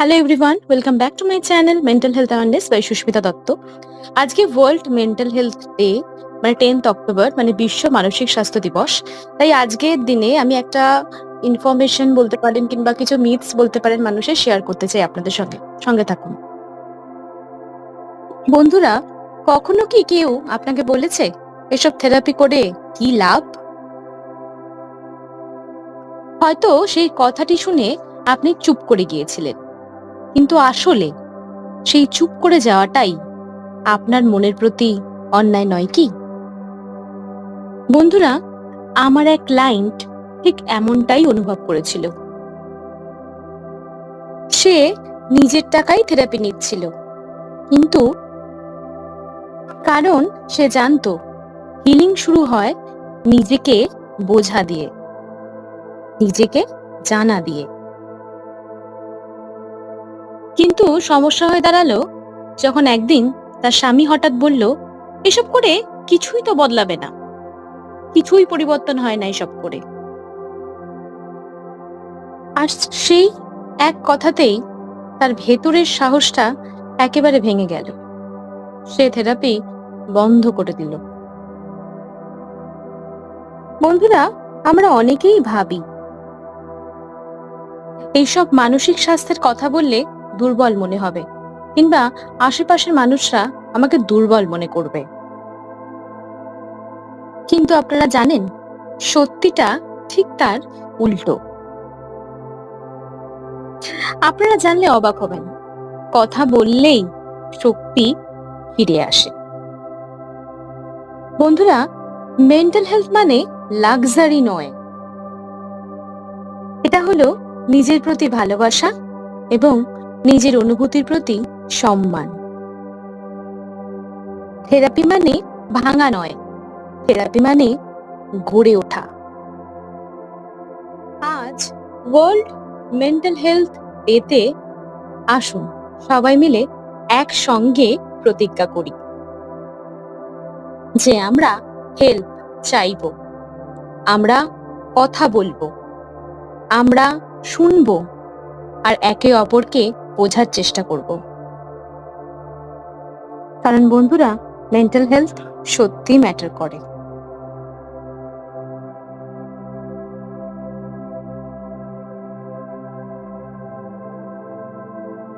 Hello everyone welcome back to my channel mental health awareness by Sushmita Dutta আজকে world mental health day মানে tenth October মানে বিশ্ব মানসিক স্বাস্থ্য দিবস। তাই আজকের দিনে আমি একটা ইনফরমেশন বলতে পারেন কিংবা কিছু মিথস বলতে পারেন মানুষের শেয়ার করতে চাই আপনাদের সঙ্গে সঙ্গে থাকুন। বন্ধুরা, কখনো কি কেউ আপনাকে বলেছে, এসব থেরাপি করে কি লাভ? হয়তো সেই কথাটি শুনে আপনি চুপ করে গিয়েছিলেন। কিন্তু আসলে সেই চুপ করে যাওয়াটাই আপনার মনের প্রতি অন্যায় নয় কি? বন্ধুরা, আমার এক ক্লায়েন্ট ঠিক এমনটাই অনুভব করেছিল। সে নিজের টাকায় থেরাপি নিচ্ছিল। কিন্তু কারণ সে জানতো হিলিং শুরু হয় নিজেকে বোঝা দিয়ে, নিজেকে জানা দিয়ে। কিন্তু সমস্যা হয়ে দাঁড়াল যখন একদিন তার স্বামী হঠাৎ বলল, এসব করে কিছুই তো বদলাবে না। কিছুই পরিবর্তন হয় না এসব করে। আর সেই এক কথাতেই তার ভেতরের সাহসটা একেবারে ভেঙে গেল। সে থেরাপি বন্ধ করে দিল। বন্ধুরা, আমরা অনেকেই ভাবি, এইসব মানসিক স্বাস্থ্যের কথা বললে দুর্বল মনে হবে, কিংবা আশেপাশের মানুষরা আমাকে দুর্বল মনে করবে। কিন্তু আপনারা জানেন, সত্যিটা ঠিক তার উল্টো। আপনারা জানলে অবাক হবেন, কথা বললেই শক্তি ফিরে আসে। বন্ধুরা মেন্টাল হেলথ মানে লাক্সারি নয়। এটা হলো নিজের প্রতি ভালোবাসা এবং নিজের অনুভূতির প্রতি সম্মান। থেরাপি মানে ভাঙা নয়, থেরাপি মানে গড়ে ওঠা। আজ ওয়ার্ল্ড মেন্টাল হেলথ ডেতে আসুন, সবাই মিলে একসঙ্গে প্রতিজ্ঞা করি যে আমরা হেল্প চাইব, আমরা কথা বলব, আমরা শুনব আর একে অপরকে বোঝার চেষ্টা করব। কারণ বন্ধুরা মেন্টাল হেলথ সত্যি ম্যাটার করে।